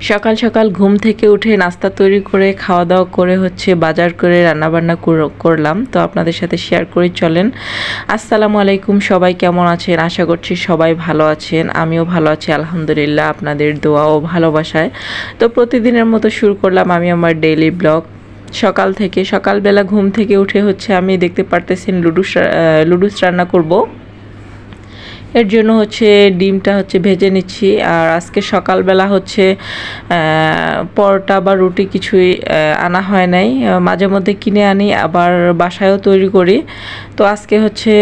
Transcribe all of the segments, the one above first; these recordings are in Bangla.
সকাল সকাল ঘুম থেকে উঠে নাস্তা তৈরি করে খাওয়া দাওয়া করে হচ্ছে বাজার করে রান্নাবান্না কর- করলাম। তো আপনাদের সাথে শেয়ার করে, চলেন। আসসালামু আলাইকুম, সবাই কেমন আছেন? আশা করছি সবাই ভালো আছেন। আমিও ভালো আছি, আলহামদুলিল্লাহ, আপনাদের দোয়া ও ভালোবাসায়। তো প্রতিদিনের মতো শুরু করলাম আমি আমার ডেইলি ব্লগ সকাল থেকে, সকালবেলা ঘুম থেকে উঠে হচ্ছে আমি দেখতে পারতেছেন লুডুস লুডুস রান্না করব। এর জন্য হচ্ছে ডিমটা হচ্ছে ভেজে নিচ্ছি। আর আজকে সকালবেলা হচ্ছে পরোটা বা রুটি কিছুই আনা হয় নাই। মাঝে মধ্যে কিনে আনি, আবার বাসায়ও তৈরি করি। তো আজকে হচ্ছে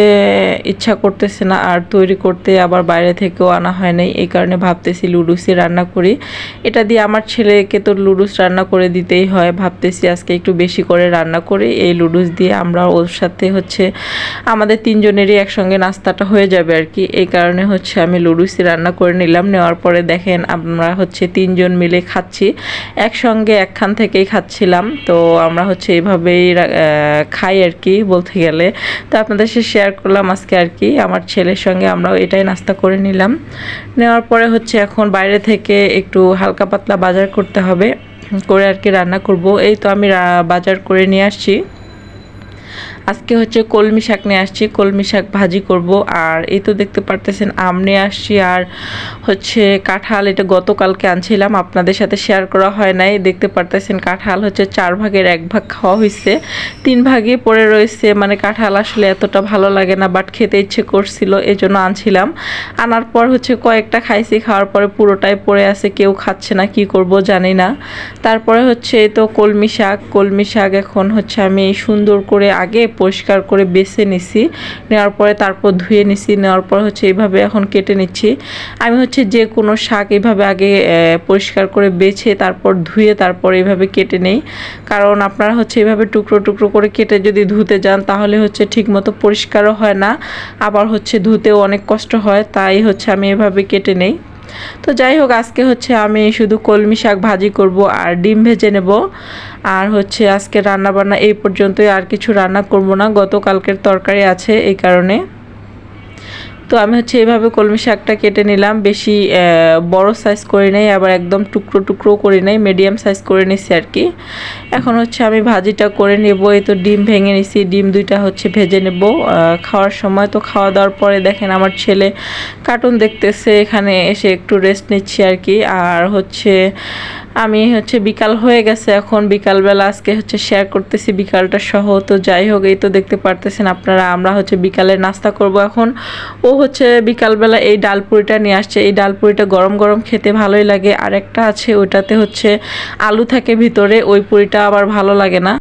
ইচ্ছা করতেছে না আর তৈরি করতে, আবার বাইরে থেকেও আনা হয় নাই। এই কারণে ভাবতেছি লুডুসই রান্না করি। এটা দিয়ে আমার ছেলেকে তো লুডুস রান্না করে দিতেই হয়। ভাবতেছি আজকে একটু বেশি করে রান্না করি। এই লুডুস দিয়ে আমরা ওর সাথে হচ্ছে, আমাদের তিনজনেরই একসঙ্গে নাস্তাটা হয়ে যাবে আর কি। এই কারণে হচ্ছে আমি লুডুসই রান্না করে নিলাম। নেওয়ার পরে দেখেন আমরা হচ্ছে তিনজন মিলে খাচ্ছি। একসঙ্গে একখান থেকেই খাচ্ছিলাম। তো আমরা হচ্ছে এইভাবেই খাই আর কি বলতে গেলে। তো আপনাদের সাথে শেয়ার করলাম আজকে আর কি। আমার ছেলের সঙ্গে আমরা এটাই নাস্তা করে নিলাম। নেওয়ার পরে হচ্ছে এখন বাইরে থেকে একটু হালকা পাতলা বাজার করতে হবে। করে আর কি রান্না করব। এই তো আমি বাজার করে নিয়ে আসছি। আজকে হচ্ছে কলমি শাক নিয়ে আসছি, কলমি শাক ভাজি করব। আর এই তো দেখতে পারতেছেন, আম নিয়ে আসছি। আর হচ্ছে কাঁঠাল এটা গতকালকে আনছিলাম, আপনাদের সাথে শেয়ার করা হয় নাই। দেখতে পারতেছেন, কাঁঠাল হচ্ছে চার ভাগের এক ভাগ খাওয়া হয়েছে তিন ভাগে পড়ে রয়েছে মানে কাঁঠাল আসলে এতটা ভালো লাগে না বাট খেতে ইচ্ছে করছিল এই জন্য আনছিলাম। আনার পর হচ্ছে কয়েকটা খাইছি, খাওয়ার পরে পুরোটাই পড়ে আছে, কেউ খাচ্ছে না, কি করব জানি না। তারপরে হচ্ছে তো কলমি শাক কলমি শাক এখন হচ্ছে আমি সুন্দর করে আগে পরিষ্কার করে বেছে নিছি, নেওয়ার পরে তারপর ধুয়ে নিছি, নেওয়ার পর হচ্ছে এইভাবে এখন কেটে নিচ্ছি। আমি হচ্ছে যে কোনো শাক এইভাবে আগে পরিষ্কার করে বেছে, তারপর ধুয়ে তারপর এইভাবে কেটে নেই। কারণ আপনারা হচ্ছে এইভাবে টুকরো টুকরো করে কেটে যদি ধুতে যান, তাহলে হচ্ছে ঠিকমতো পরিষ্কারও হয় না। আবার হচ্ছে ধুতেও অনেক কষ্ট হয়, তাই হচ্ছে আমি এভাবে কেটে নেই। তো যাই হোক, আজকে হচ্ছে আমি শুধু কলমি শাক ভাজি করব আর ডিম ভেজে নেব। আর হচ্ছে আজকে রান্না বান্না এই পর্যন্তই, আর কিছু রান্না করব না। গতকালকের তরকারি আছে এই কারণে। তো আমি হচ্ছে এইভাবে কলমি শাকটা কেটে নিলাম। বেশি বড় সাইজ করে নেই, আবার একদম টুকরো টুকরো করে নেই মিডিয়াম সাইজ করে নিছি আর কি এখন হচ্ছে আমি ভাজিটা করে নেব, এই তো ডিম ভেঙে নিছি, ডিম দুইটা হচ্ছে ভেজে নেব খাওয়ার সময়। তো খাওয়া দাওয়ার পরে দেখেন আমার ছেলে কার্টুন দেখতেছে, এখানে এসে একটু রেস্ট নিচ্ছি আর কি আর হচ্ছে আমি হচ্ছে বিকাল হয়ে গেছে এখন, বিকালবেলা আজকে হচ্ছে শেয়ার করতেছি বিকালটা সহ। তো যাই হোক, এই তো দেখতে পারতেছেন আপনারা, আমরা হচ্ছে বিকালে নাস্তা করব এখন। ও হচ্ছে বিকালবেলা এই ডালপুরিটা নিয়ে আসছে। এই ডালপুরিটা গরম গরম খেতে ভালোই লাগে। আর একটা আছে ওইটাতে হচ্ছে আলু থাকে ভিতরে, ওই পুরিটা আবার ভালো লাগে না।